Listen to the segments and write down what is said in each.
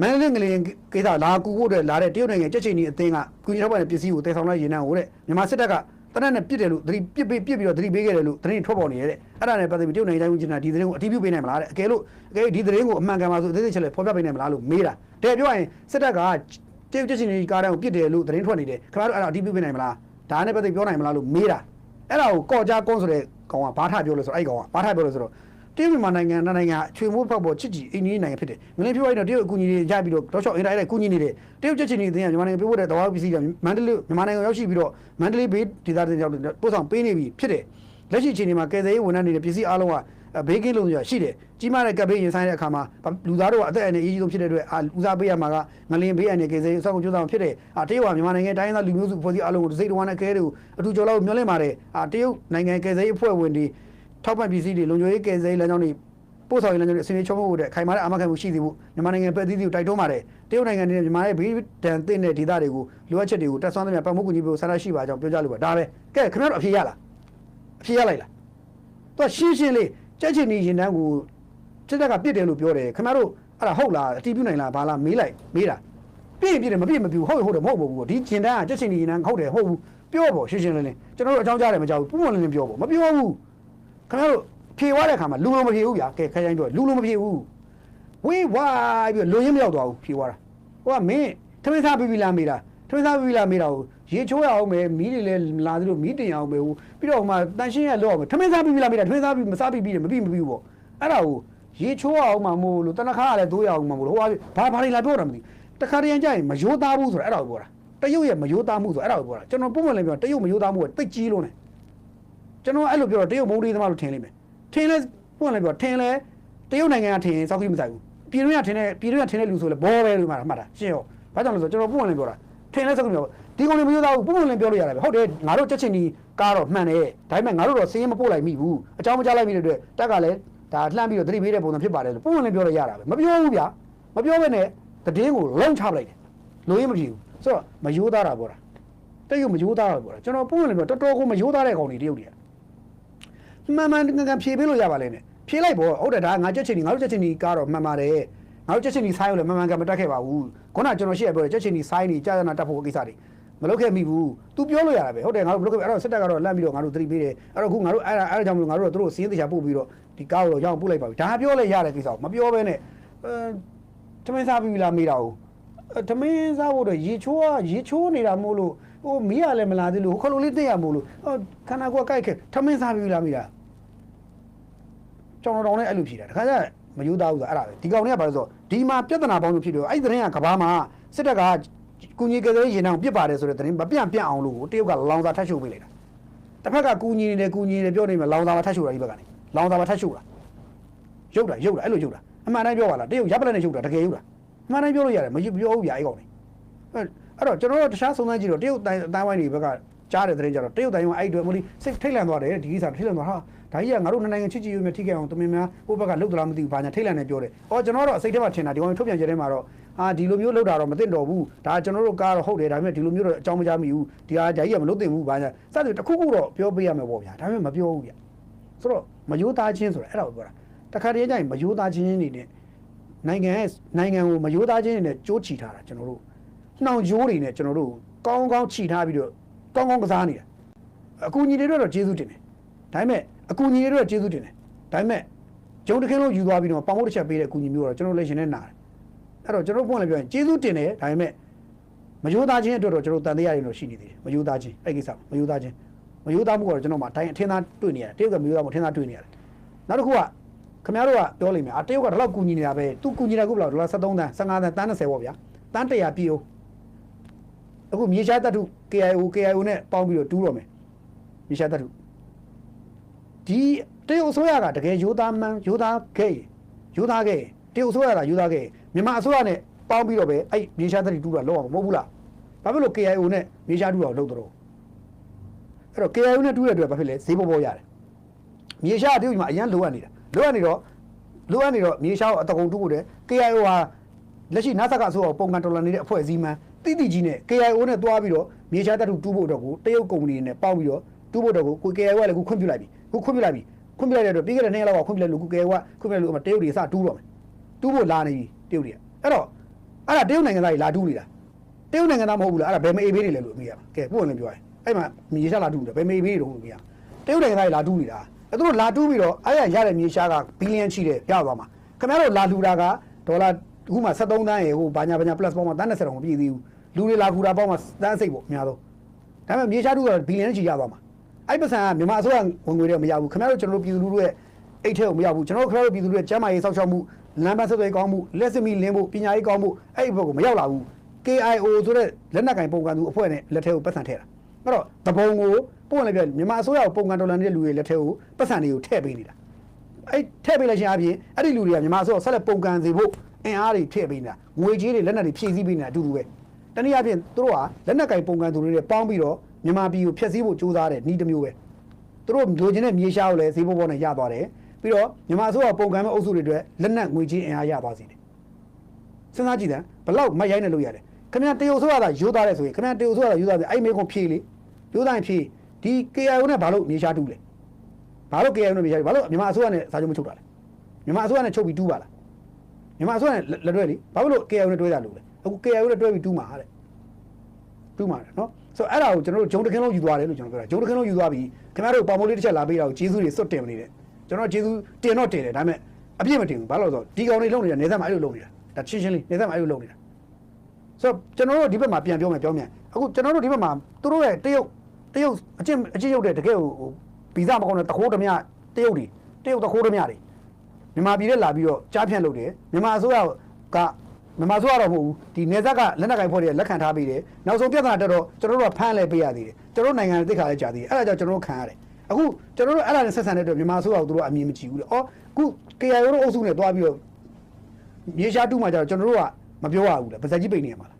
မန္တလေးငလျင်ကိစ္စလာကူဖို့အတွက်လာတဲ့တရုတ်နိုင်ငံကြက်ချင်ကြီးအသင်းကကုညီထောက်ပံ့တဲ့ပစ္စည်းကိုတည်ဆောင်လိုက်ရင်နှံဟိုတဲ့မြန်မာစစ်တပ်ကတနက်နဲ့ပြစ်တယ်လို့သတိပြစ်ပေးပြစ်ပြီးတော့သတိပေးခဲ့တယ်လို့သတင်းထွက်ပေါ်နေရတဲ့အဲ့ဒါနဲ့ပတ်သက်ပြီးတရုတ်နိုင်ငံတိုင်းဝန်ကြီးကဒီသတင်းကိုအတည်ပြုပေးနိုင်မလားတဲ့အကယ်လို့အကယ်ဒီသတင်းကိုအမှန်ကန်ပါဆိုအသေးစိတ်ချက်လက်ဖော်ပြပေးနိုင်မလားလို့မေးတာတဲ့ပြောရင်စစ်တပ်ကတရုတ်ကြက်ချင်ကြီးကားတန်းကိုပြစ်တယ်လို့သတင်းထွက်နေတယ်ခင်ဗျားတို့အဲ့ဒါအတည်ပြုပေးနိုင်မလားဒါနဲ့ပတ်သက်ပြောနိုင်မလားလို့မေးတာအဲ့ဒါကိုကော့ကြကွန်းဆိုတဲ့ကောင်ကဘာထပြောလို့ဆိုတော့အဲ့ကောင်ကဘာထပြောလို့ဆိုတော့ တရုတ်မြန်မာနိုင်ငံနှစ်နိုင်ငံချွေမိုးဖောက်ပေါ်ချစ်ကြည်အိန္ဒိယနိုင်ငံဖြစ်တယ်။ငလင်းပြောရတော့တရုတ်အကူအညီတွေရပြီးတော့တော့ချော့အင်တာနက်ကူညီနေတယ်။တရုတ်ချက်ချင်းတွေအတင်းကမြန်မာနိုင်ငံပြဖို့တဲ့တဝါပစ္စည်းကမန္တလေးမြန်မာနိုင်ငံရောက်ရှိပြီးတော့မန္တလေးဘေးဒေသတွေရောက်ပို့ဆောင်ပေးနေပြီဖြစ်တယ်။လက်ရှိအချိန်ဒီမှာကယ်ဆယ်ရေးဝန်ထမ်းနေတဲ့ပစ္စည်းအားလုံးကဘေးကင်းလို့ရှိတယ်။ကြီးမားတဲ့ကပ်ဘေးရင်ဆိုင်တဲ့အခါမှာလူသားတို့ကအသက်အန္တရာယ်အရေးကြီးဆုံးဖြစ်တဲ့အတွက်ဦးစားပေးရမှာကငလင်းဘေးအန္တရာယ်ကယ်ဆယ်ရေးအဆောက်အဦကျိုးဆောင်ဖြစ်တယ်။တရုတ်ကမြန်မာနိုင်ငံတိုင်းသားလူမျိုးစုဖွဲ့စည်းအားလုံးကိုတစ်စိတ်တစ်ဝမ်းနဲ့ကဲတွေကိုအထူးကြော်လောက်မျှော်လင့်ပါတယ်။တရုတ်နိုင်ငံကယ်ဆယ်ရေးအဖွဲ့ဝင်တွေ ထောက်ပံ့ပစ္စည်းတွေလုံခြုံရေးကယ်ဆယ်ရေးလမ်းကြောင်းတွေပို့ဆောင်ရေးလမ်းကြောင်းတွေအစီအစဉ်ချုံးဖို့တဲ့ခိုင်မာတဲ့အမခံမှုရှိစေဖို့မြန်မာနိုင်ငံပြည်သူတွေကိုတိုက်တွန်းပါတယ်တရုတ်နိုင်ငံနဲ့မြန်မာရဲ့ဘေးဒဏ်သင့်တဲ့ဒေသတွေကိုလိုအပ်ချက်တွေကိုတက်ဆွမ်းသမျှပတ်မှုကူညီဖို့ဆန္ဒရှိပါကြောင်းပြောကြလို့ပါဒါပဲကဲခင်ဗျားတို့အဖြေရလားအဖြေရလိုက်လားသူကရှင်းရှင်းလေးကြက်ချင်နေရင်တန်းကိုစစ်တပ်ကပြစ်တယ်လို့ပြောတယ်ခင်ဗျားတို့အဲ့ဒါဟုတ်လားအတီးပြုနိုင်လားဘာလားမေးလိုက်မေးတာပြည့်ရင်ပြည့်တယ်မပြည့်မပြည့်ဟုတ်ဟုတ်တယ်မဟုတ်ဘူးဒီကျင်တန်းကကြက်ချင်နေရင်တန်းဟုတ်တယ်ဟုတ်ဘူးပြောပေါ့ရှင်းရှင်းလင်းလင်းကျွန်တော်တို့အကြောင်းကြားတယ်မကြောက်ဘူးပုံမှန်လင်းလင်းပြောပေါ့မပြောဘူး ခင်ဗျားတို့ဖြေသွားတဲ့အခါမှာလူလုံးမဖြေဘူးဗျာကဲခိုင်းတိုင်းပြောလူလုံးမဖြေဘူးဝေးဝိုင်းပြီးလူရင်းမရောက်သွားဘူးဖြေသွားတာဟိုကမင်းထမင်းစားပြီးပြီလားမေးတာထမင်းစားပြီးပြီလားမေးတာကိုရေချိုးရအောင်မယ်မီးတွေလည်းလာသလိုမီးတင်ရအောင်မယ်ပြီးတော့ဟိုမှာတန်ရှင်းရလောက်အောင်မယ်ထမင်းစားပြီးပြီလားမေးတာထမင်းစားပြီးမစားပြီးပြီတယ်မပြီးမပြီးဘူးပေါ့အဲ့ဒါကိုရေချိုးရအောင်မှမို့လို့တနခါကလည်းတိုးရအောင်မှမို့လို့ဟိုကဘာဘာတွေလာပြောတာမသိတခါတရံကြရင်မယိုးသားဘူးဆိုတာအဲ့ဒါကိုပြောတာတရုတ်ရဲ့မယိုးသားမှုဆိုအဲ့ဒါကိုပြောတာကျွန်တော်ပုံမှန်လည်းပြောတရုတ်မယိုးသားမှုကတိတ်ကြီးလို့နေ ကျွန်တော်အဲ့လိုပြောတော့တရုတ်မုန်းလေးသမားလို့ထင်လိမ့်မယ်ထင်လဲပွင့်လဲပြောထင်လဲတရုတ်နိုင်ငံကထင်ရင်စောက်ကြီးမဆိုင်ဘူးပြည်တွင်းကထင်တဲ့ပြည်တွင်းကထင်တဲ့လူဆိုလဲဘောပဲလို့မှမှတ်တာရှင်းရောဘာကြောင့်လဲဆိုကျွန်တော်ပွင့်လဲပြောတာထင်လဲစောက်ကြီးပြောဒီကောင်တွေမပြောသားဘူးပွင့်လဲပြောလို့ရတယ်ပဲဟုတ်တယ်ငါတို့ချက်ချင်းဒီကားတော့မှန်တယ်ဒါပေမဲ့ငါတို့တော့စင်းရင်မပို့လိုက်မိဘူးအကြောင်းမကြားလိုက်မိတဲ့အတွက်တက်ကလည်းဒါလှမ်းပြီးတော့သတိပေးတဲ့ပုံစံဖြစ်ပါတယ်လို့ပွင့်လဲပြောလို့ရတာပဲမပြောဘူးဗျာမပြောဘဲနဲ့တည်င်းကိုလုံးချပလိုက်တယ်လိုရင်းမကြည့်ဘူးဆိုတော့မယိုးသားတာပြောတာတရုတ်မယိုးသားတာပြောတာကျွန်တော်ပွင့်လဲပြောတော်တော်ကိုမယိုးသားတဲ့ကောင်တွေတရုတ်တွေက မှန်မှန်ကန်ကန်ဖြေပေးလို့ရပါလေနဲ့ဖြေလိုက်ပေါ့ဟုတ်တယ်ဒါငါကြက်ချင်ကြီးငါတို့ကြက်ချင်ကြီးကားတော့မှန်ပါတယ်ငါတို့ကြက်ချင်ကြီးဆိုင်းလို့လည်းမှန်မှန်ကန်မတက်ခဲ့ပါဘူးခုနကကျွန်တော်ရှေ့ရပြောတယ်ကြက်ချင်ကြီးဆိုင်းနေကြာရနာတက်ဖို့ကိစ္စတွေမလုပ်ခဲ့မိဘူး तू ပြောလို့ရတာပဲဟုတ်တယ်ငါတို့မလုပ်ခဲ့အဲ့တော့စစ်တပ်ကတော့လန့်ပြီးတော့ငါတို့သတိပေးတယ်အဲ့တော့ခုငါတို့အဲ့ဒါအဲ့ဒါကြောင့်မလို့ငါတို့ကသူတို့စီးရင်တရားပို့ပြီးတော့ဒီကားကိုတော့ရောက်ပို့လိုက်ပါပြီဒါပြောလဲရတယ်ကိစ္စကိုမပြောဘဲနဲ့အဲထမင်းစားပြီလားမေးတာကိုထမင်းစားဖို့တော့ရေချိုးကရေချိုးနေတာမို့လို့ဟိုမီးရလည်းမလာသေးလို့ခလုံးလေးသိရမို့လို့ဟောခန္ဓာကိုယ်ကကြိုက်ခဲ့ထမင်းစားပြီလားမေးတာ ကျွန်တော်တောင်နဲ့အဲ့လိုဖြေတာတခါကျမယူသားဘူးဆိုအဲ့ဒါပဲဒီကောင်တွေကဘာလို့ဆိုတော့ဒီမှာပြဿနာပေါင်းလို့ဖြစ်လို့အဲ့ဒီသတင်းကကဘာမှာစစ်တပ်ကကုညီကလေးရင်တောင်ပြစ်ပါတယ်ဆိုတဲ့သတင်းမပြန့်ပြန့်အောင်လို့တရုတ်ကလောင်စာထပ်ရှုပ်ပေးလိုက်တာတစ်ဖက်ကကုညီနေတယ်ကုညီနေတယ်ပြောနေမှာလောင်စာမထပ်ရှုပ်တာဒီဘက်ကနေလောင်စာမထပ်ရှုပ်တာရုပ်တာရုပ်တာအဲ့လိုရုပ်တာအမှန်တိုင်းပြောပါလားတရုတ်ရပ်ပလက်နဲ့ရုပ်တာတကယ်ရုပ်တာအမှန်တိုင်းပြောလို့ရတယ်မပြောဘူးဗျာအဲ့ကောင်နေအဲ့တော့ကျွန်တော်တို့တခြားစုံစမ်းကြည့်တော့တရုတ်တိုင်းအတိုင်းဝိုင်းတွေဘက်ကကြားတဲ့သတင်းကြတော့တရုတ်တိုင်းကအဲ့တွေမလို့စိတ်ထိတ်လန့်သွားတယ်ဒီကိစ္စထိတ်လန့်သွားဟာ ဒါကြီးကငါတို့နိုင်ငံချစ်ကြည်ရေးမြထိခဲ့အောင်တမင်များဟိုဘက်ကလှုပ်သလားမသိဘူးဘာညာထိတ်လန့်နေပြောတယ်။အော်ကျွန်တော်တော့အစိတ်ထဲမှာထင်တာဒီကောင်ထုတ်ပြန်ကြတဲ့မှာတော့အာဒီလိုမျိုးလှုပ်တာတော့မသိတော့ဘူး။ဒါကျွန်တော်တို့ကားတော့ဟုတ်တယ်ဒါပေမဲ့ဒီလိုမျိုးတော့အကြောင်းမကြားမိဘူး။ဒီဟာဒါကြီးကမလုပ်သင့်ဘူးဘာညာစသဖြင့်တစ်ခုခုတော့ပြောပေးရမယ်ပေါ့ဗျာ။ဒါပေမဲ့မပြောဘူးဗျ။ဆိုတော့မယိုးသားချင်းဆိုတာအဲ့ဒါကိုပြောတာ။တခါတည်းကျရင်မယိုးသားချင်းနေနဲ့နိုင်ငံရဲ့နိုင်ငံကိုမယိုးသားချင်းနဲ့ကြိုးချီထားတာကျွန်တော်တို့နှောင်ကြိုးတွေနဲ့ကျွန်တော်တို့ကောင်းကောင်းချီထားပြီးတော့ကောင်းကောင်းကစားနေတာအကူညီတွေတော့ကျေးဇူးတင်တယ်ဒါပေမဲ့ အကူညီတွေတော့ကျေးဇူးတင်တယ်ဒါပေမဲ့ဂျုံတခင်းလုံးယူသွားပြီးတော့ပေါင်မိုးတစ်ချက်ပေးတဲ့အကူညီမျိုးတော့ကျွန်တော်လက်ရှင်နဲ့နာတယ်အဲ့တော့ကျွန်တော်ပုံလည်းပြောရင်ကျေးဇူးတင်တယ်ဒါပေမဲ့မယိုးသားချင်းအတွက်တော့ကျွန်တော်တန်တရားတွေတော့ရှိနေသေးတယ်မယိုးသားချင်းအဲ့ကိစ္စမယိုးသားချင်းမယိုးသားမှုကတော့ကျွန်တော်မှတိုင်းအထင်းသားတွေ့နေရတယ်တရုတ်ကမယိုးသားမှုထင်းသားတွေ့နေရတယ်နောက်တစ်ခုကခင်ဗျားတို့ကပြောလိမ့်မယ်အာတရုတ်ကဒီလောက်ကူညီနေတာပဲသူကူညီတာကုဘယ်လောက်ဒေါ်လာ73တန်း15တန်းတန်း20ပေါ့ဗျာတန်း100ပြည့်အောင်အခုမြေရှားတတ်ထု KIO KIO နဲ့ပေါင်းပြီးတော့တူးတော့မယ်မြေရှားတတ်ထု ဒီတရုတ်အစိုးရကတကယ်ယူသားမှန်ယူသားခဲ့ယူသားခဲ့တရုတ်အစိုးရကယူသားခဲ့မြန်မာအစိုးရနဲ့ပေါင်းပြီးတော့ပဲအဲ့မြေရှားတတ်ထုတူးတာလောက်အောင်မဟုတ်ဘူးလားဘာဖြစ်လို့ KIO နဲ့မြေရှားတူးတာလောက်တော့အဲ့တော့ KIO နဲ့တူးတဲ့အတွက်ဘာဖြစ်လဲဈေးပေါ်ပေါ်ရတယ်မြေရှားတရုတ်ဒီမှာအရန်လိုအပ်နေတာလိုအပ်နေတော့လိုအပ်နေတော့မြေရှားကိုအတကုံတူးဖို့တဲ့ KIO ဟာလက်ရှိ NASA ကအစိုးရပုံကန်ဒေါ်လာနေတဲ့အဖွဲ့အစည်းမှန်တိတိကြီးနဲ့ KIO နဲ့တွားပြီးတော့မြေရှားတပ်ထုတူးဖို့အတွက်ကိုတရုတ်ကုမ္ပဏီနဲ့ပေါင်းပြီးတော့ တူးဖို့အတွက်ကိုကို KIO ကလည်းခုခွင့်ပြုလိုက်ပြီခုခွင့်ပြုလိုက်ပြီခွင့်ပြုလိုက်တဲ့အတွက်ပြီးခဲ့တဲ့နေ့လောက်ကခွင့်ပြုလိုက်လို့ခု KIO ကခွင့်ပြုလိုက်လို့အမတရုတ်တွေစတူးတော့မယ်တူးဖို့လာနေပြီတရုတ်တွေကအဲ့တော့အဲ့ဒါတရုတ်နိုင်ငံသားတွေလာတူးနေတာတရုတ်နိုင်ငံသားမဟုတ်ဘူးလားအဲ့ဒါဘယ်မအေးဘေးတွေလဲလို့အမေကကဲပို့ရင်လည်းပြောရဲအဲ့မှာမြေရှားလာတူးတယ်ဘယ်မအေးဘေးတွေတော့အမေကတရုတ်နိုင်ငံသားတွေလာတူးနေတာအဲ့သူတို့လာတူးပြီးတော့အဲ့ရရတဲ့မြေရှားကဘီလီယံချီတယ်ရသွားမှာခင်ဗျားတို့လာလူတာကဒေါ်လာအခုမှ73တန်းရေဟိုဘာညာဘာညာ plus ပေါင်းမှာတန်း30တောင်မပြည့်သေးဘူးလူတွေလာခူတာပေါင်းမှာတန်းစိတ်ပေါ့အများဆုံးဒါပေမဲ့မြေရှားတူးကဘီလီယံချီရသွားမှာ အဲ့ပတ်စံကမြန်မာအစိုးရဝင်ငွေတွေမရဘူးခင်ဗျားတို့ကျွန်တော်တို့ပြည်သူလူထုရဲ့အိတ်ထဲကိုမရဘူးကျွန်တော်တို့ခင်ဗျားတို့ပြည်သူလူထုရဲ့ကျန်းမာရေးစောင့်ရှောက်မှုလမ်းပန်းဆက်သွယ်ရေးကောင်းမှုလက်စမီလင်းဖို့ပညာရေးကောင်းမှုအဲ့ဒီဘက်ကိုမရောက်လာဘူး KIO ဆိုတဲ့လက်နက်ကင်ပုံကန်သူအဖွဲ့နဲ့လက်ထဲကိုပတ်စံထည့်တာအဲ့တော့တပုံကိုပို့လိုက်ပြမြန်မာအစိုးရကိုပုံကန်ဒေါ်လာနေတဲ့လူတွေလက်ထဲကိုပတ်စံတွေကိုထည့်ပေးနေတာအဲ့ထည့်ပေးလိုက်ခြင်းအပြင်အဲ့ဒီလူတွေကမြန်မာအစိုးရဆက်လက်ပုံကန်စေဖို့အင်အားတွေထည့်ပေးနေတာငွေကြေးတွေလက်နက်တွေဖြည့်ဆည်းပေးနေတာအတူတူပဲတနည်းအားဖြင့်သူတို့ကလက်နက်ကင်ပုံကန်သူတွေနဲ့ပေါင်းပြီးတော့ မြန်မာပြည်ကိုဖျက်ဆီးဖို့ကြိုးစားတဲ့ဤတစ်မျိုးပဲသူတို့လိုချင်တဲ့မြေရှားကိုလည်းဈေးဘောဘောနဲ့ရသွားတယ်ပြီးတော့မြန်မာအစိုးရပုံကန်မဲ့အုပ်စုတွေအတွက်လက်နက်ငွေကြေးအင်အားရသွားစေတယ်စဉ်းစားကြည့်တယ်ဘလောက်မတ်ရိုင်းနေလို့ရတယ်ခင်ဗျာတရုတ်ဆိုရတာယူသားတယ်ဆိုရင်ခင်ဗျာတရုတ်ဆိုရတာယူသားတယ်အဲ့မေကွန်ဖြေးလေယူသားရင်ဖြေးဒီ KIO နဲ့ဘာလို့မြေရှားတူးလဲဘာလို့ KIO နဲ့မြေရှားဘာလို့မြန်မာအစိုးရနဲ့စာချုပ်မချုပ်တာလဲမြန်မာအစိုးရနဲ့ချုပ်ပြီးတူးပါလားမြန်မာအစိုးရနဲ့လက်တွဲလေဘာလို့ KIO နဲ့တွဲတာလို့လဲအခု KIO နဲ့တွဲပြီးတူးမှာတဲ့တူးမှာတယ်နော် ဆိုတော့အဲ့ဒါကိုကျွန်တော်တို့ဂျုံတခင်လုံးယူသွားတယ်လို့ကျွန်တော်ပြောတာဂျုံတခင်လုံးယူသွားပြီးခင်ဗျားတို့ပေါင်မိုးလေးတစ်ချက်လာပေးတာကိုကျေးဇူးတွေစွတ်တင်မနေတယ်ကျွန်တော်ကျေးဇူးတင်တော့တင်တယ်ဒါပေမဲ့အပြည့်မတင်ဘူးဘာလို့လဲဆိုတော့ဒီကောင်တွေလုံးနေတာနေသက်မှာအဲ့လိုလုံးနေတာဒါချင်းချင်းလေးနေသက်မှာအဲ့လိုလုံးနေတာဆိုတော့ကျွန်တော်တို့ဒီဘက်မှာပြန်ပြောမယ်ပြောမယ်အခုကျွန်တော်တို့ဒီဘက်မှာသူတို့ရဲ့တရုတ်တရုတ်အကျင့်အကျင့်ရုပ်တဲ့တကယ်ဟိုဟိုဗီဇမကောင်းတဲ့တခိုးဓမြတရုတ်တွေတရုတ်တခိုးဓမြတွေမြန်မာပြည်ထဲလာပြီးတော့ကြားဖြန့်လုပ်တယ်မြန်မာအစိုးရက မြန်မာအစိုးရတော့မဟုတ်ဘူးဒီနေဇက်ကလက်နက်ကင်ဖွဲ့တွေလက်ခံထားပေးတယ်နောက်ဆုံးပြဿနာတက်တော့ကျွန်တော်တို့ကဖမ်းလဲပေးရသေးတယ်ကျွန်တော်တို့နိုင်ငံသိက္ခာလဲကြာသေးတယ်အဲ့ဒါကြောင့်ကျွန်တော်တို့ခံရတယ်အခုကျွန်တော်တို့အဲ့ဒါနဲ့ဆက်ဆံတဲ့အတွက်မြန်မာအစိုးရကသူတို့အမြင်မကြည့်ဘူးလေအော်အခု KIO တို့အုပ်စုနဲ့တွားပြီးတော့မြေရှားတူးမှကျတော့ကျွန်တော်တို့ကမပြောရဘူးလေပါဇက်ကြီးပိတ်နေရမှာလား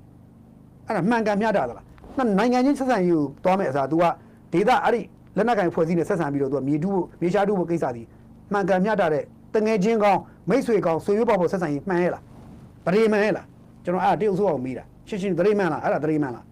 အဲ့ဒါမှန်ကန်မျှတာသလားနှစ်နိုင်ငံချင်းဆက်ဆံရေးကိုတွားမဲ့အစား तू ကဒေတာအဲ့ဒီလက်နက်ကိုင်ဖွဲ့စည်းနဲ့ဆက်ဆံပြီးတော့ तू ကမြေတူးဖို့မြေရှားတူးဖို့ကိစ္စဒီမှန်ကန်မျှတာတဲ့တငယ်ချင်းကောင်းမိတ်ဆွေကောင်းဆွေမျိုးပေါက်ဖို့ဆက်ဆံရေးမှန်ရဲ့လား ဗရေမှန်ရဲ့လားကျွန်တော်အဲ့ဒါတရုတ်ဆိုအောင်မေးတာရှင်းရှင်းဗရေမှန်လားအဲ့ဒါဗရေမှန်လား